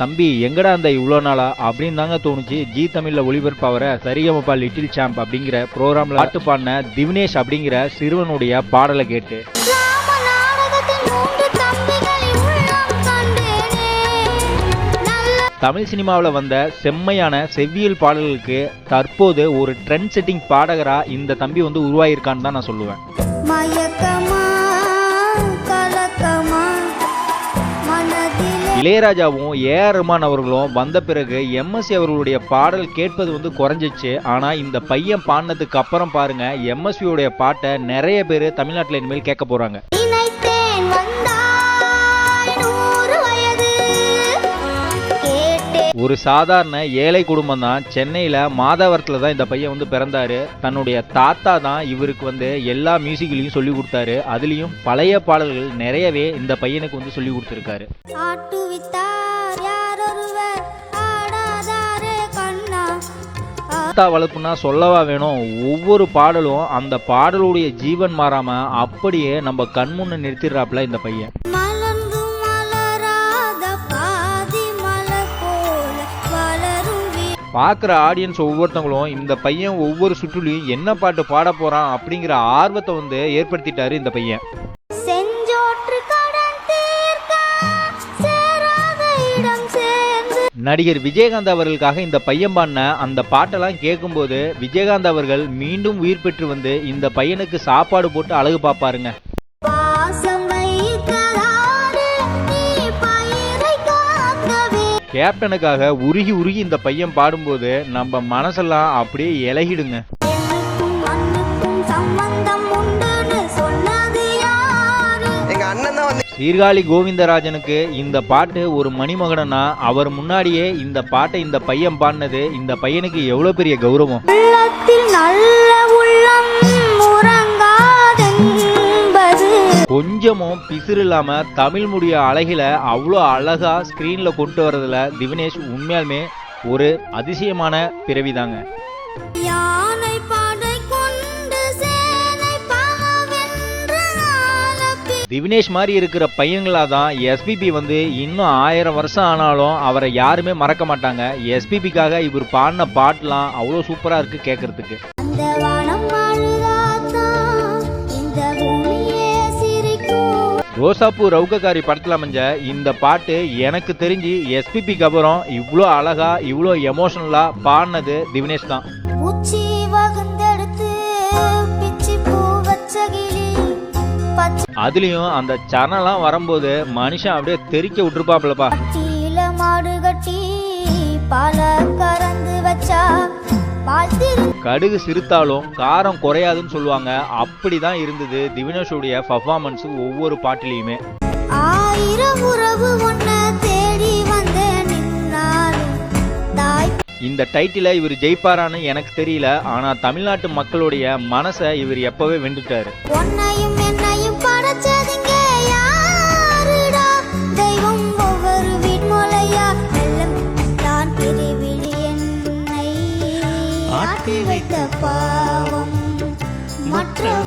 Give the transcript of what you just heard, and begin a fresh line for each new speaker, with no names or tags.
தம்பி எங்கடா அந்த இவ்வளோ நாளா? அப்படின்னு தாங்க தோணுச்சு. ஜி தமிழில் ஒளிபரப்பாகிற சரிகமப்பா லிட்டில் சாம்ப் அப்படிங்கிற ப்ரோக்ராமில் பாட்டு பாடின திவினேஷ் அப்படிங்கிற சிறுவனுடைய பாடலை கேட்டு. தமிழ் சினிமாவில் வந்த செம்மையான செவ்வியல் பாடல்களுக்கு தற்போது ஒரு ட்ரெண்ட் செட்டிங் பாடகராக இந்த தம்பி வந்து உருவாயிருக்கான்னு தான் நான் சொல்லுவேன். இளையராஜாவும் ஏஆர் ரஹ்மான் அவர்களும் வந்த பிறகு எம்எஸ்சி அவர்களுடைய பாடல் கேட்பது வந்து குறைஞ்சிச்சு. ஆனால் இந்த பையன் பாடினதுக்கு அப்புறம் பாருங்க எம்எஸ்வியோடைய பாட்டை நிறைய பேர் தமிழ்நாட்டில் இனிமேல் கேட்க போகிறாங்க ஒரு சாதாரண ஏழை குடும்பம் தான். சென்னையில் மாதாவரத்தில் தான் இந்த பையன் வந்து பிறந்தாரு. தன்னுடைய தாத்தா தான் இவருக்கு வந்து எல்லா மியூசிக்லையும் சொல்லி கொடுத்தாரு. அதுலேயும் பழைய பாடல்கள் நிறையவே இந்த பையனுக்கு வந்து சொல்லி கொடுத்துருக்காரு. தாத்தா வளர்ப்புனா சொல்லவா வேணும்? ஒவ்வொரு பாடலும் அந்த பாடலுடைய ஜீவன் மாறாம அப்படியே நம்ம கண்முன்ன நிறுத்திடுறாப்புல இந்த பையன். பார்க்குற ஆடியன்ஸ் ஒவ்வொருத்தவங்களும் இந்த பையன் ஒவ்வொரு சுற்றுலையும் என்ன பாட்டு பாட போறான் அப்படிங்கிற ஆர்வத்தை வந்து ஏற்படுத்திட்டாரு இந்த பையன். நடிகர் விஜயகாந்த் அவர்களுக்காக இந்த பையன் பாடின அந்த பாட்டெல்லாம் கேட்கும்போது விஜயகாந்த் அவர்கள் மீண்டும் உயிர் பெற்று வந்து இந்த பையனுக்கு சாப்பாடு போட்டு அழகு பார்ப்பாருங்க. கேப்டனுக்காக உருகி உருகி இந்த பையன் பாடும்போது நம்ம மனசெல்லாம் அப்படியே இலகிடுங்க. சீர்காழி கோவிந்தராஜனுக்கு இந்த பாட்டு ஒரு மணிமகனா அவர் முன்னாடியே இந்த பாட்டை இந்த பையன் பாடினது இந்த பையனுக்கு எவ்வளோ பெரிய கௌரவம்? கொஞ்சமும் பிசிறு இல்லாம தமிழ் முடிய அழகில அவ்வளோ அழகா ஸ்கிரீன்ல கொண்டு வரதுல திவினேஷ் உண்மையாலுமே ஒரு அதிசயமான
பகவென்ற ஆலப்பி
திவினேஷ் மாதிரி இருக்கிற பையங்களா தான் எஸ்பிபி வந்து இன்னும் ஆயிரம் வருஷம் ஆனாலும் அவரை யாருமே மறக்க மாட்டாங்க. எஸ்பிபிக்காக இவர் பாடின பாட்டுலாம் அவ்வளோ சூப்பரா இருக்கு கேட்கறதுக்கு ரோசாப்பூ ரவுக்கக்காரி படத்தில் அமைஞ்ச இந்த பாட்டு எனக்கு தெரிஞ்சு எஸ்பிபிக்கு அப்புறம் இவ்வளோ அழகா இவ்வளோ எமோஷனலாக பாடினது திவினேஷ் தான். அதுலேயும் அந்த சரணம்லாம் வரும்போது மனுஷன் அப்படியே தெறிக்க விட்டுருப்பாப்புலப்பா.
சீல மாடு கட்டி பால
கடுகு சிறுத்தாலும் காரம் குறையாதுன்னு சொல்லுவாங்க. அப்படி தான் இருந்தது திவினேஷுடைய பர்ஃபார்மன்ஸ் ஒவ்வொரு பாட்டிலையுமே.
ஆயிரம் உறவு ஒன்ன தேடி
இந்த டைட்டிலை இவர் ஜெயிப்பாரான்னு எனக்கு தெரியல. ஆனால் தமிழ்நாட்டு மக்களுடைய மனசை இவர் எப்போவே வென்றுட்டாரு.
பாவம். மற்ற